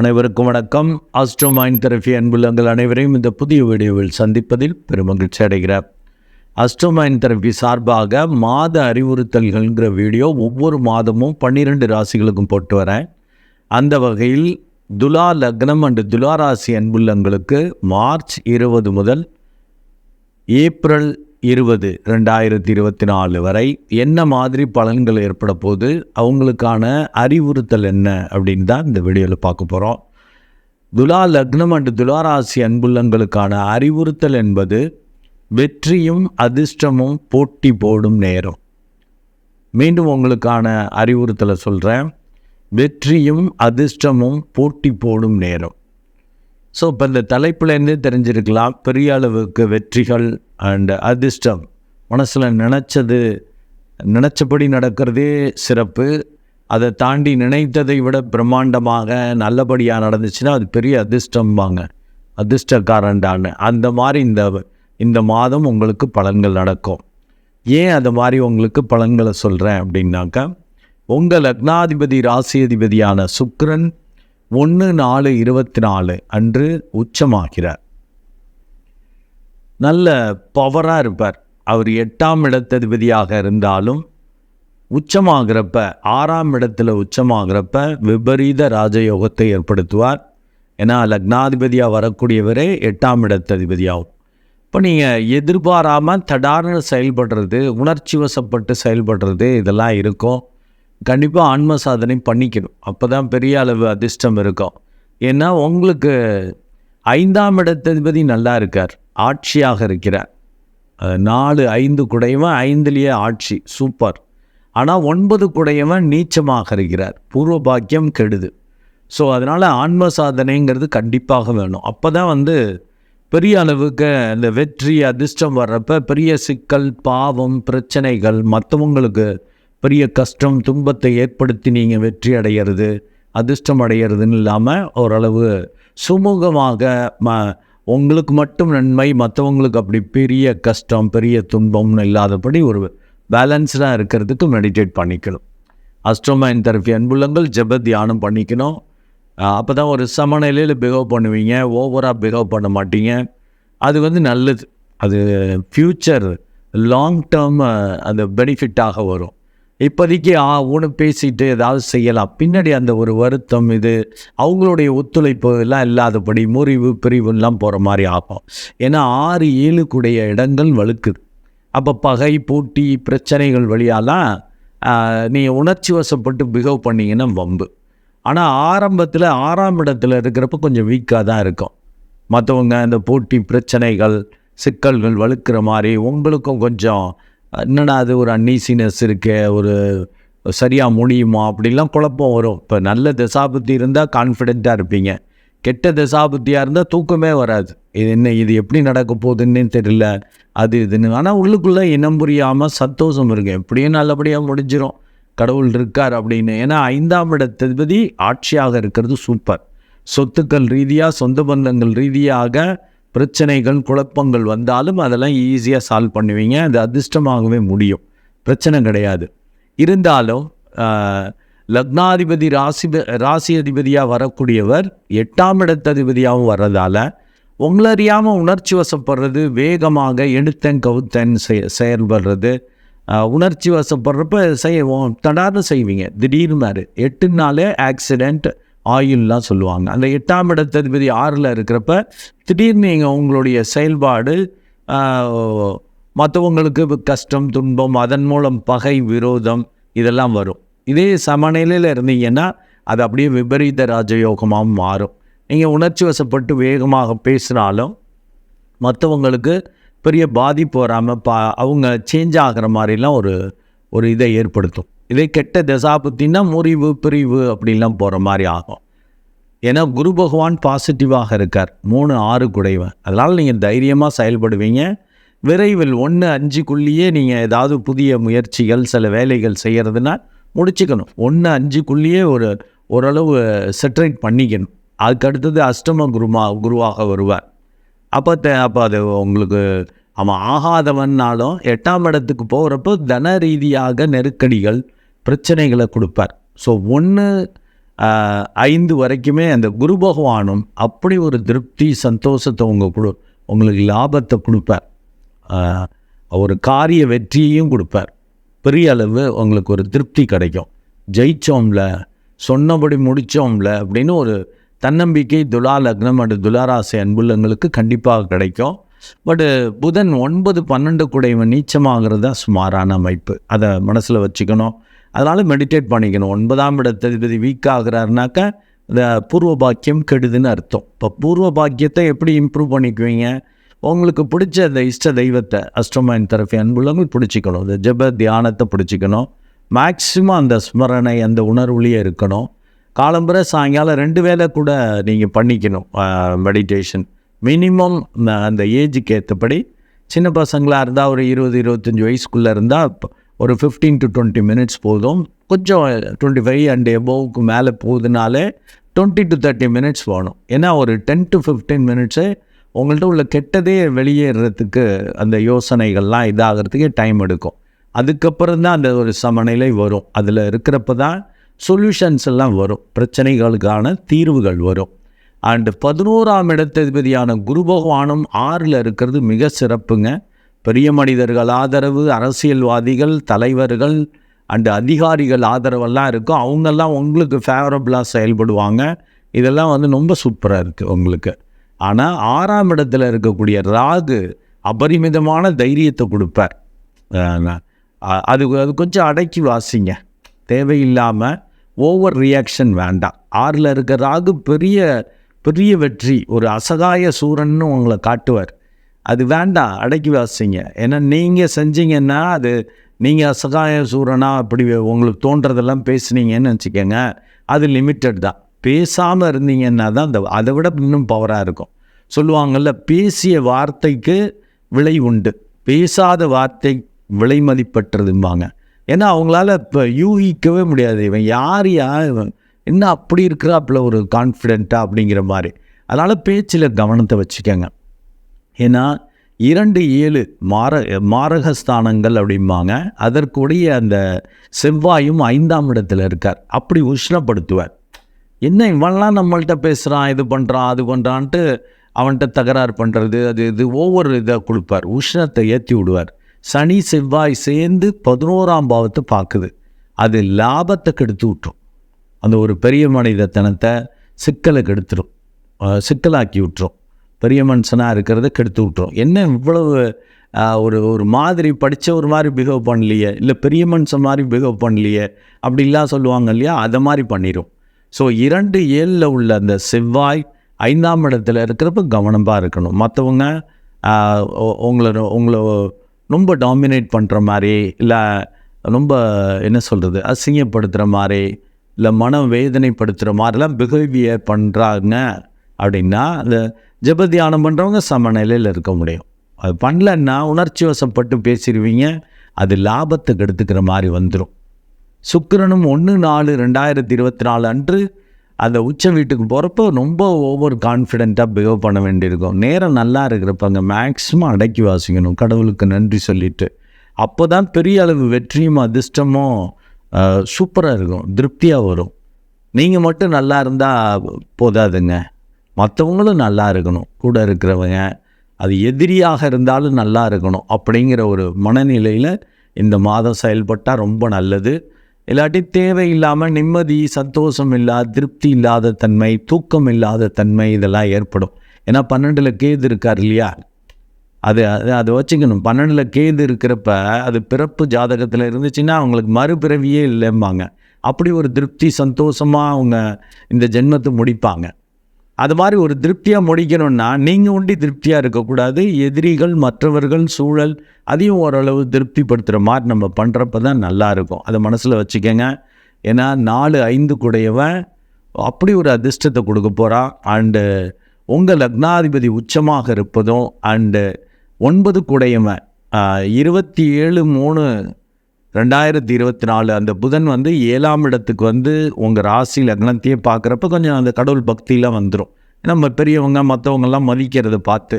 அனைவருக்கும் வணக்கம். Astro mind therapy அன்புள்ளங்கள் அனைவரையும் இந்த புதிய வீடியோவில் சந்திப்பதில் பெருமகிழ்ச்சி அடைகிறார் ஆஸ்ட்ரோ மைண்ட் தெரபி சார்பாக மாத அறிவுறுத்தல்கள்ங்கிற வீடியோ ஒவ்வொரு மாதமும் பன்னிரெண்டு ராசிகளுக்கும் போட்டு வரேன். அந்த வகையில் துலா லக்னம் அண்டு துலா ராசி அன்புள்ளங்களுக்கு மார்ச் இருபது முதல் ஏப்ரல் இருபது ரெண்டாயிரத்தி இருபத்தி நாலு வரை என்ன மாதிரி பலன்கள் ஏற்பட போது அவங்களுக்கான அறிவுறுத்தல் என்ன அப்படின்னு தான் இந்த வீடியோவில் பார்க்க போகிறோம் துலா லக்னம் அண்டு துலாராசி அன்புள்ளங்களுக்கான அறிவுறுத்தல் என்பது வெற்றியும் அதிர்ஷ்டமும் போட்டி போடும் நேரம். மீண்டும் உங்களுக்கான அறிவுறுத்தலை சொல்கிறேன் வெற்றியும் அதிர்ஷ்டமும் போட்டி போடும் நேரம். ஸோ இப்போ இந்த தலைப்புலேருந்து தெரிஞ்சிருக்கலாம்? பெரிய அளவுக்கு வெற்றிகள் அண்ட் அதிர்ஷ்டம். மனசில் நினச்சது நினச்சபடி நடக்கிறதே சிறப்பு. அதை தாண்டி நினைத்ததை விட பிரம்மாண்டமாக நல்லபடியாக நடந்துச்சுன்னா அது பெரிய அதிர்ஷ்டம்பாங்க. அதிர்ஷ்டக்காரன்டான்னு அந்த மாதிரி இந்த இந்த மாதம் உங்களுக்கு பலன்கள் நடக்கும். ஏன் அது மாதிரி உங்களுக்கு பலன்களை சொல்கிறேன் அப்படின்னாக்கா உங்கள் லக்னாதிபதி ராசி அதிபதியான ஒன்று நாலு இருபத்தி நாலு அன்று உச்சமாகிறார். நல்ல பவராக இருப்பார். அவர் எட்டாம் இடத்ததிபதியாக இருந்தாலும் உச்சமாகிறப்ப ஆறாம் இடத்துல உச்சமாகிறப்ப விபரீத ராஜயோகத்தை ஏற்படுத்துவார். ஏன்னா லக்னாதிபதியாக வரக்கூடியவரே எட்டாம் இடத்ததிபதியாகும். இப்போ நீங்கள் எதிர்பாராமல் தடார்னு செயல்படுறது உணர்ச்சி வசப்பட்டு செயல்படுறது இதெல்லாம் இருக்கும். கண்டிப்பாக ஆன்ம சாதனை பண்ணிக்கணும். அப்போ தான் பெரிய அளவு அதிர்ஷ்டம் இருக்கும். ஏன்னா உங்களுக்கு ஐந்தாம் இடத்ததிபதி நல்லா இருக்கார். ஆட்சியாக இருக்கிறார். நாலு ஐந்து குடையவன் ஐந்துலேயே ஆட்சி. சூப்பர். ஆனால் ஒன்பது குடையவன் நீச்சமாக இருக்கிறார். பூர்வ பாக்கியம் கெடுது. ஸோ அதனால் ஆன்ம சாதனைங்கிறது கண்டிப்பாக வேணும். அப்போ தான் வந்து பெரிய அளவுக்கு இந்த வெற்றி அதிர்ஷ்டம் வர்றப்ப பெரிய சிக்கல் பாவம் பிரச்சனைகள் மற்றவங்களுக்கு பெரிய கஷ்டம் துன்பத்தை ஏற்படுத்தி நீங்கள் வெற்றி அடையிறது அதிர்ஷ்டம் அடையிறதுன்னு இல்லாமல் ஓரளவு சுமூகமாக ம உங்களுக்கு மட்டும் நன்மை மற்றவங்களுக்கு அப்படி பெரிய கஷ்டம் பெரிய துன்பம்னு இல்லாதபடி ஒரு பேலன்ஸ்டாக இருக்கிறதுக்கு மெடிடேட் பண்ணிக்கணும். அஸ்ட்ரோமைன் தெரப்பி அன்புள்ளங்கள் ஜப தியானம் பண்ணிக்கணும். அப்போ தான் ஒரு சமநிலையில் பிஹேவ் பண்ணுவீங்க ஓவராக பிஹேவ் பண்ண மாட்டீங்க. அது வந்து நல்லது. அது ஃப்யூச்சர் லாங் டேர்ம் அந்த பெனிஃபிட்டாக வரும். இப்போதைக்கு ஆ ஊனு பேசிட்டு ஏதாவது செய்யலாம். பின்னாடி அந்த ஒரு வருத்தம் இது அவங்களுடைய ஒத்துழைப்பு எல்லாம் இல்லாதபடி முறிவு பிரிவுலாம் போகிற மாதிரி ஆகும். ஏன்னா ஆறு ஏழுக்குடைய இடங்கள் வழுக்குது. அப்போ பகை போட்டி பிரச்சனைகள் வழியாலாம் நீங்கள் உணர்ச்சி வசப்பட்டு பிஹேவ் பண்ணீங்கன்னா வம்பு. ஆனால் ஆரம்பத்தில் ஆறாம் இடத்துல இருக்கிறப்ப கொஞ்சம் வீக்காக தான் இருக்கும். மற்றவங்க அந்த போட்டி பிரச்சனைகள் சிக்கல்கள் வலுக்கிற மாதிரி உங்களுக்கும் கொஞ்சம் என்னடா அது ஒரு அன்னீசினஸ் இருக்கு ஒரு சரியாக முடியுமா? அப்படிலாம் குழப்பம் வரும். இப்போ நல்ல தசாபுத்தி இருந்தால் கான்ஃபிடெண்ட்டாக இருப்பீங்க. கெட்ட தசாபுத்தியாக இருந்தால் தூக்கமே வராது. இது என்ன இது எப்படி நடக்க போகுதுன்னே தெரியல. அது இதுன்னு. ஆனால் உள்ளுக்குள்ளே இனம் புரியாமல் சந்தோஷம் இருக்கு. எப்படியும் நல்லபடியாக முடிஞ்சிடும் கடவுள் இருக்கார் அப்படின்னு. ஏன்னா ஐந்தாம் இடத்ததிபதி ஆட்சியாக இருக்கிறது சூப்பர். சொத்துக்கள் ரீதியாக சொந்த பந்தங்கள் ரீதியாக பிரச்சனைகள் குழப்பங்கள் வந்தாலும் அதெல்லாம் ஈஸியாக சால்வ் பண்ணுவீங்க. அது அதிர்ஷ்டமாகவே முடியும். பிரச்சனை கிடையாது. இருந்தாலும் லக்னாதிபதி ராசி ராசி அதிபதியாக வரக்கூடியவர் எட்டாம் இடத்ததிபதியாகவும் வர்றதால உங்களை அறியாமல் உணர்ச்சி வசப்படுறது வேகமாக எடுத்தன் கவுத்தன் செய செயல்படுறது உணர்ச்சி வசப்படுறப்ப செய்வோம் தடார்னு செய்வீங்க. திடீர்னு எட்டுனாலே ஆக்சிடெண்ட் ஆயுள்லாம் சொல்லுவாங்க. அந்த எட்டாம் இடத்ததிபதி ஆறில் இருக்கிறப்ப திடீர்னு நீங்கள் உங்களுடைய செயல்பாடு மற்றவங்களுக்கு கஷ்டம் துன்பம் அதன் மூலம் பகை விரோதம் இதெல்லாம் வரும். இதே சமநிலையில் இருந்தீங்கன்னா அது அப்படியே விபரீத ராஜயோகமாக மாறும். நீங்கள் உணர்ச்சி வசப்பட்டு வேகமாக பேசினாலும் மற்றவங்களுக்கு பெரிய பாதிப்பு வராமல் பா அவங்க சேஞ்ச் ஆகிற மாதிரிலாம் ஒரு ஒரு இதை ஏற்படுத்தும். இதே கெட்ட தசாபுத்தின்னா முறிவு பிரிவு அப்படிலாம் போகிற மாதிரி ஆகும். ஏன்னா குரு பகவான் பாசிட்டிவாக இருக்கார். மூணு ஆறு குடைவன். அதனால் நீங்கள் தைரியமாக செயல்படுவீங்க. விரைவில் ஒன்று அஞ்சுக்குள்ளேயே நீங்கள் ஏதாவது புதிய முயற்சிகள் சில வேலைகள் செய்கிறதுனா முடிச்சுக்கணும். ஒன்று அஞ்சுக்குள்ளேயே ஒரு ஓரளவு செட்ரேட் பண்ணிக்கணும். அதுக்கு அடுத்தது அஷ்டம குருமா குருவாக வருவார். அப்போ தே அப்போ அது உங்களுக்கு அவன் ஆகாதவன்னாலும் எட்டாம் இடத்துக்கு போகிறப்போ தன ரீதியாக நெருக்கடிகள் பிரச்சனைகளை கொடுப்பார். ஸோ ஒன்று ஐந்து வரைக்குமே அந்த குரு பகவானும் அப்படி ஒரு திருப்தி சந்தோஷத்தை உங்கள் கொடு உங்களுக்கு லாபத்தை கொடுப்பார். ஒரு காரிய வெற்றியையும் கொடுப்பார். பெரிய அளவு உங்களுக்கு ஒரு திருப்தி கிடைக்கும். ஜெயிச்சோம்ல சொன்னபடி முடித்தோம்ல அப்படின்னு ஒரு தன்னம்பிக்கை துலா லக்னம் அண்டு துலாராசி அன்புள்ளங்களுக்கு கண்டிப்பாக கிடைக்கும். பட்டு புதன் ஒன்பது பன்னெண்டு குடைவன் நீச்சமாகிறது தான் சுமாரான அமைப்பு. அதை மனசில் வச்சுக்கணும். அதனால் மெடிடேட் பண்ணிக்கணும். ஒன்பதாம் இடத்ததிபதி வீக் ஆகிறாருனாக்கா இந்த பூர்வ பாக்கியம் கெடுதுன்னு அர்த்தம். இப்போ பூர்வ பாக்கியத்தை எப்படி இம்ப்ரூவ் பண்ணிக்குவீங்க? உங்களுக்கு பிடிச்ச அந்த இஷ்ட தெய்வத்தை அஷ்டமாயின் தரப்பி அன்புள்ளவங்க பிடிச்சிக்கணும். இந்த ஜப தியானத்தை பிடிச்சிக்கணும். மேக்சிமம் அந்த ஸ்மரணை அந்த உணர்வுலேயே இருக்கணும். காலம்புற சாயங்காலம் ரெண்டு வேளை கூட நீங்கள் பண்ணிக்கணும் மெடிடேஷன் மினிமம் அந்த ஏஜுக்கு ஏற்றபடி சின்ன பசங்களாக இருந்தால் ஒரு இருபது இருபத்தஞ்சி வயசுக்குள்ளே இருந்தால் ஒரு ஃபிஃப்டீன் டு டுவெண்ட்டி மினிட்ஸ் போதும். கொஞ்சம் டுவெண்ட்டி ஃபைவ் அண்ட் எபோவுக்கு மேலே போகுதுனாலே டுவெண்ட்டி டு தேர்ட்டி மினிட்ஸ் வேணும். ஏன்னா ஒரு டென் டு ஃபிஃப்டீன் மினிட்ஸு உங்கள்கிட்ட உள்ள கெட்டதே வெளியேறதுக்கு அந்த யோசனைகள்லாம் இதாகிறதுக்கே டைம் எடுக்கும். அதுக்கப்புறம் தான் அந்த ஒரு சமநிலை வரும். அதில் இருக்கிறப்ப தான் சொல்யூஷன்ஸ் எல்லாம் வரும். பிரச்சனைகளுக்கான தீர்வுகள் வரும். அண்டு பதினோராம் இடத்ததிபதியான குரு பகவானும் ஆறில் இருக்கிறது மிக சிறப்புங்க. பெரிய மனிதர்கள் ஆதரவு அரசியல்வாதிகள் தலைவர்கள் அண்டு அதிகாரிகள் ஆதரவெல்லாம் இருக்கும். அவங்கெல்லாம் உங்களுக்கு ஃபேவரபுளாக செயல்படுவாங்க. இதெல்லாம் வந்து ரொம்ப சூப்பராக இருக்குது உங்களுக்கு. ஆனால் ஆறாம் இடத்துல இருக்கக்கூடிய ராகு அபரிமிதமான தைரியத்தை கொடுப்பார். அது அது கொஞ்சம் அடக்கி வாசிங்க. தேவையில்லாமல் ஓவர் ரியாக்ஷன் வேண்டாம். ஆறில் இருக்க ராகு பெரிய பெரிய வெற்றி. ஒரு அசகாய சூரன்னு உங்களை காட்டுவார். அது வேண்டாம் அடக்கி வாசிங்க. ஏன்னா நீங்கள் செஞ்சீங்கன்னா அது நீங்கள் அசகாய சூரனா அப்படி உங்களுக்கு தோன்றதெல்லாம் பேசுனீங்கன்னு வச்சுக்கோங்க. அது லிமிட்டட் தான். பேசாமல் இருந்தீங்கன்னா தான் அந்த அதை விட இன்னும் பவராக இருக்கும். சொல்லுவாங்கள்ல பேசிய வார்த்தைக்கு விலை உண்டு. பேசாத வார்த்தை விலை மதிப்பற்றதும்பாங்க. ஏன்னா அவங்களால இப்போ யூகிக்கவே முடியாது. இவன் யார் யார் இவன் என்ன அப்படி இருக்கிறாப்புல ஒரு கான்ஃபிடென்ட்டாக அப்படிங்கிற மாதிரி. அதனால் பேச்சில் கவனத்தை வச்சுக்கோங்க. ஏன்னா இரண்டு ஏழு மார மாரகஸ்தானங்கள் அப்படிம்பாங்க. அதற்குடைய அந்த செவ்வாயும் ஐந்தாம் இடத்துல இருக்கார். அப்படி உஷ்ணப்படுத்துவார். என்ன இவன்லாம் நம்மள்ட்ட பேசுகிறான் இது பண்ணுறான் அது பண்ணுறான்ட்டு அவன்கிட்ட தகராறு பண்ணுறது அது இது ஒவ்வொரு இதை கொடுப்பார். உஷ்ணத்தை ஏற்றி விடுவார். சனி செவ்வாய் சேர்ந்து பதினோராம் பாவத்தை பார்க்குது. அது லாபத்தை கெடுத்து விட்டுரும் அந்த ஒரு பெரிய மனிதத்தனத்தை சிக்கலை கெடுத்துரும் சிக்கலாக்கி விட்டுரும் பெரிய மனுஷனாக இருக்கிறத கெடுத்து விட்டுரும். என்ன இவ்வளவு ஒரு ஒரு மாதிரி படித்த ஒரு மாதிரி பிஹேவ் பண்ணலையே? இல்லை பெரிய மனுஷன் மாதிரி பிஹேவ் பண்ணலையே? அப்படிலாம் சொல்லுவாங்க இல்லையா? அதை மாதிரி பண்ணிடும் ஸோ இரண்டு ஏழில் உள்ள அந்த செவ்வாய் ஐந்தாம் இடத்துல இருக்கிறப்ப கவனமாக இருக்கணும். மற்றவங்க உங்களை உங்களை ரொம்ப டாமினேட் பண்ணுற மாதிரி இல்லை ரொம்ப என்ன சொல்கிறது அசிங்கப்படுத்துகிற மாதிரி இல்லை மன வேதனைப்படுத்துகிற மாதிரிலாம் பிஹேவியர் பண்ணுறாங்க அப்படின்னா அந்த ஜபத்தியானம் பண்ணுறவங்க சமநிலையில் இருக்க முடியும். அது பண்ணலன்னா உணர்ச்சி வசப்பட்டு பேசிடுவீங்க அது லாபத்துக்கு எடுத்துக்கிற மாதிரி வந்துடும் சுக்கிரனும் ஒன்று நாலு ரெண்டாயிரத்தி இருபத்தி நாலு அன்று அந்த உச்ச வீட்டுக்கு போகிறப்போ ரொம்ப ஓவர் கான்ஃபிடெண்ட்டாக பிஹேவ் பண்ண வேண்டியிருக்கும். நேரம் நல்லா இருக்கிறப்ப அங்கே மேக்ஸிமம் அடக்கி வாசிக்கணும். கடவுளுக்கு நன்றி சொல்லிட்டு. அப்போ தான் பெரிய அளவு வெற்றியும் அதிர்ஷ்டமும் சூப்பராக இருக்கும். திருப்தியாக வரும். நீங்கள் மட்டும் நல்லா இருந்தால் போதாதுங்க. மற்றவங்களும் நல்லா இருக்கணும். கூட இருக்கிறவங்க அது எதிரியாக இருந்தாலும் நல்லா இருக்கணும் அப்படிங்கிற ஒரு மனநிலையில் இந்த மாதம் செயல்பட்டால் ரொம்ப நல்லது. இல்லாட்டி தேவையில்லாமல் நிம்மதி சந்தோஷம் இல்லாத திருப்தி இல்லாத தன்மை தூக்கம் இல்லாத தன்மை இதெல்லாம் ஏற்படும். ஏன்னா பன்னெண்டில் கேது இருக்கார் இல்லையா? அது அது அதை வச்சுக்கணும். பன்னெண்டில் கேது இருக்கிறப்ப அது பிறப்பு ஜாதகத்தில் இருந்துச்சுன்னா அவங்களுக்கு மறுபிறவியே இல்லைம்பாங்க. அப்படி ஒரு திருப்தி சந்தோஷமாக அவங்க இந்த ஜென்மத்தை முடிப்பாங்க. அது மாதிரி ஒரு திருப்தியாக முடிக்கணும்னா நீங்கள் ஒண்டி திருப்தியாக இருக்கக்கூடாது. எதிரிகள் மற்றவர்கள் சூழல் அதையும் ஓரளவு திருப்திப்படுத்துகிற மாதிரி நம்ம பண்ணுறப்ப தான் நல்லா இருக்கும் அதை மனசில் வச்சுக்கோங்க. ஏன்னா நாலு ஐந்து கூடையவன் அப்படி ஒரு அதிர்ஷ்டத்தை கொடுக்க போகிறான் அண்டு உங்கள் லக்னாதிபதி உச்சமாக இருப்பதும் அண்டு ஒன்பது கூடையவன் இருபத்தி ஏழு மூணு ரெண்டாயிரத்தி இருபத்தி நாலு அந்த புதன் வந்து ஏழாம் இடத்துக்கு வந்து உங்கள் ராசி லக்னத்தையே பார்க்குறப்ப கொஞ்சம் அந்த கடவுள் பக்தியெலாம் வந்துடும் நம்ம பெரியவங்க மற்றவங்கெல்லாம் மதிக்கிறத பார்த்து.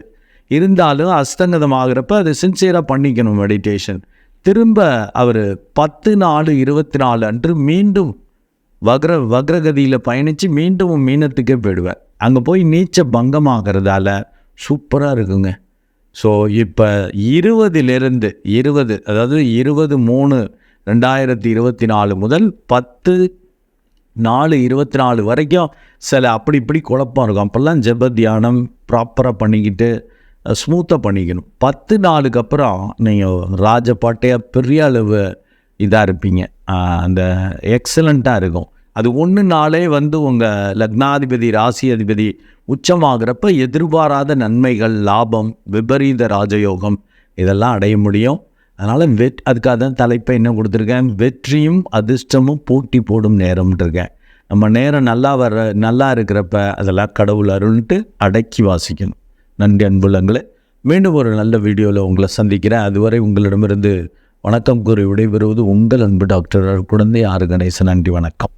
இருந்தாலும் அஸ்தங்கதம் ஆகிறப்ப அதை சின்சியராக பண்ணிக்கணும் மெடிடேஷன் திரும்ப அவர் பத்து நாலு இருபத்தி நாலு அன்று மீண்டும் வக்ர வக்ரகதியில் பயணித்து மீண்டும் மீனத்துக்கே போயிடுவேன் அங்கே போய் நீச்ச பங்கமாகிறதால சூப்பராக இருக்குங்க. ஸோ இப்போ இருபதிலிருந்து இருபது அதாவது இருபது மூணு ரெண்டாயிரத்தி இருபத்தி நாலு முதல் பத்து நாலு இருபத்தி நாலு வரைக்கும் சில அப்படி இப்படி குழப்பம் இருக்கும். அப்போல்லாம் ஜெப தியானம் ப்ராப்பராக பண்ணிக்கிட்டு ஸ்மூத்தாக பண்ணிக்கணும். பத்து நாளுக்கு அப்புறம் நீங்கள் ராஜபாட்டையாக பெரிய அளவு இதாக இருப்பீங்க. அந்த எக்ஸலண்ட்டாக இருக்கும். அது ஒன்று நாளே வந்து உங்கள் லக்னாதிபதி ராசி அதிபதி உச்சமாகிறப்ப எதிர்பாராத நன்மைகள் லாபம் விபரீத ராஜயோகம் இதெல்லாம் அடைய முடியும். அதனால் வெட் அதுக்காக தான் தலைப்பை என்ன கொடுத்துருக்கேன். வெற்றியும் அதிர்ஷ்டமும் போட்டி போடும் நேரம்ன்றிருக்கேன் நம்ம நேரம் நல்லா வர நல்லா இருக்கிறப்ப அதெல்லாம் கடவுள் அருள்ன்ட்டு அடக்கி வாசிக்கணும். நன்றி அன்புள்ளங்களே. மீண்டும் ஒரு நல்ல வீடியோவில் உங்களை சந்திக்கிறேன். அதுவரை உங்களிடமிருந்து வணக்கம் கூறி விடைபெறுவது உங்கள் அன்பு டாக்டர் குழந்தை ஆறு கணேசன். நன்றி வணக்கம்.